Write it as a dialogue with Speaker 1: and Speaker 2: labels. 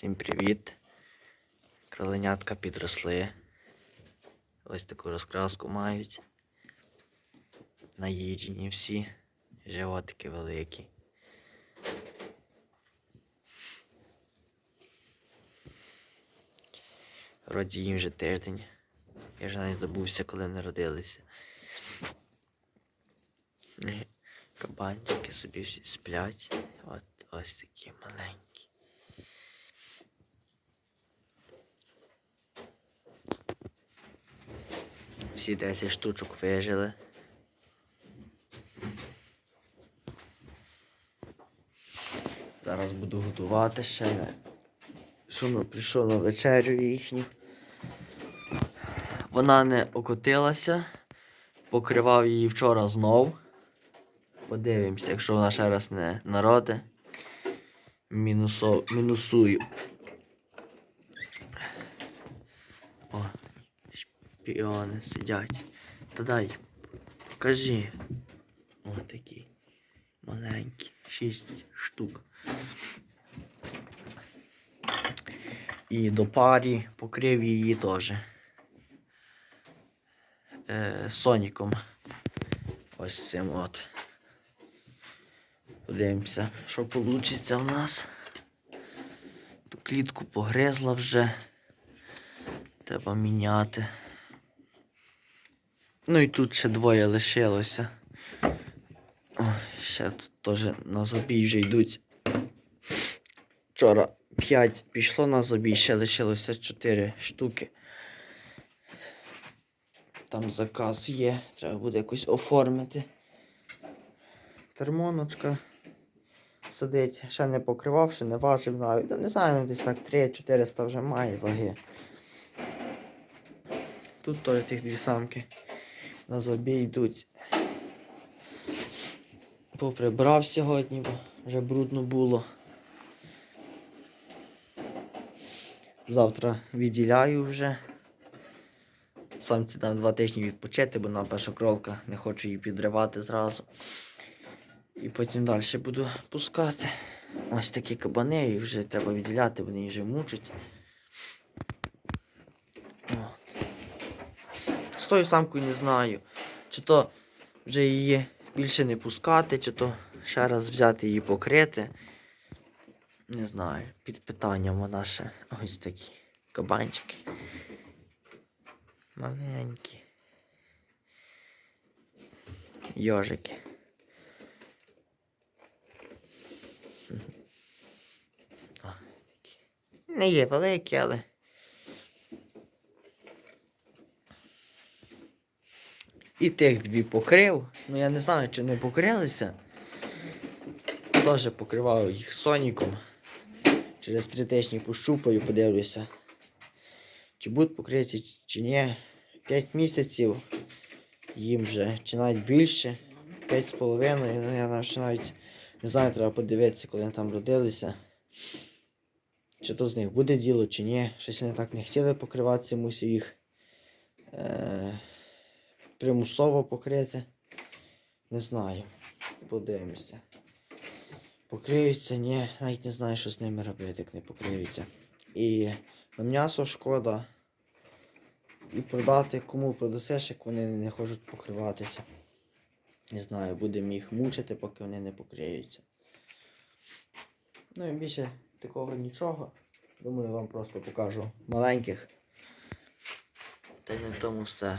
Speaker 1: Всім привіт. Кроленятка підросли. Ось таку розкраску мають. Наїджені всі. Животики великі. Вроді їм вже тиждень. Я вже навіть забувся, коли народилися. Кабанчики собі всі сплять. От ось такі маленькі. Всі 10 штучок вижили. Зараз буду готувати ще. Шумно прийшов на вечерю їхню. Вона не окотилася. Покривав її вчора знов. Подивимося, якщо вона ще раз не народи. Мінусо... Мінусую. О, шпіони сидять. Та дай, покажи. О, такі. Маленькі. Шість штук. І до парі покрив її теж. Е, Соніком. Ось цим от. Подивимося, що вийде в нас. Ту клітку погризла вже. Треба міняти. Ну і тут ще двоє лишилося. О, ще тут теж на забій вже йдуть. Вчора 5 пішло на забій, ще лишилося 4 штуки. Там заказ є, треба буде якось оформити. Термоночка сидить, ще не покривав, ще не важив навіть. Не знаю, десь так 3-400 вже має ваги. Тут теж тих дві самки на забій йдуть. Поприбрав сьогодні, бо вже брудно було. Завтра відділяю вже. Самці там два тижні відпочити, бо на першокролка не хочу її підривати зразу. І потім далі буду пускати. Ось такі кабани, їх вже треба відділяти, вони вже мучать. От. З тою самкою не знаю. Чи то вже її більше не пускати, чи то ще раз взяти її покрити. Не знаю, під питанням вона ще ось такі кабанчики. Маленькі. Йожики. Не є великі, але. І тих дві покрив. Ну я не знаю, чи не покрилися. Теж покривав їх соніком. Через три тижні пощупаю, подивлюся. Чи будуть покриті, чи ні. 5 місяців їм вже, чи навіть більше. 5 з половиною. Ну, я навіть навіть не знаю, треба подивитися, коли вони там родилися. Чи то з них буде діло, чи ні. Щось вони так не хотіли покриватися, мусив їх е- примусово покрити. Не знаю. Подивимося. Покриються, ні, навіть не знаю, що з ними робити, як не покриються. І на м'ясо шкода. І продати кому продасиш, як вони не хочуть покриватися. Не знаю, будемо їх мучити, поки вони не покриються. Ну і більше такого нічого. Думаю, вам просто покажу маленьких. Та й на тому все.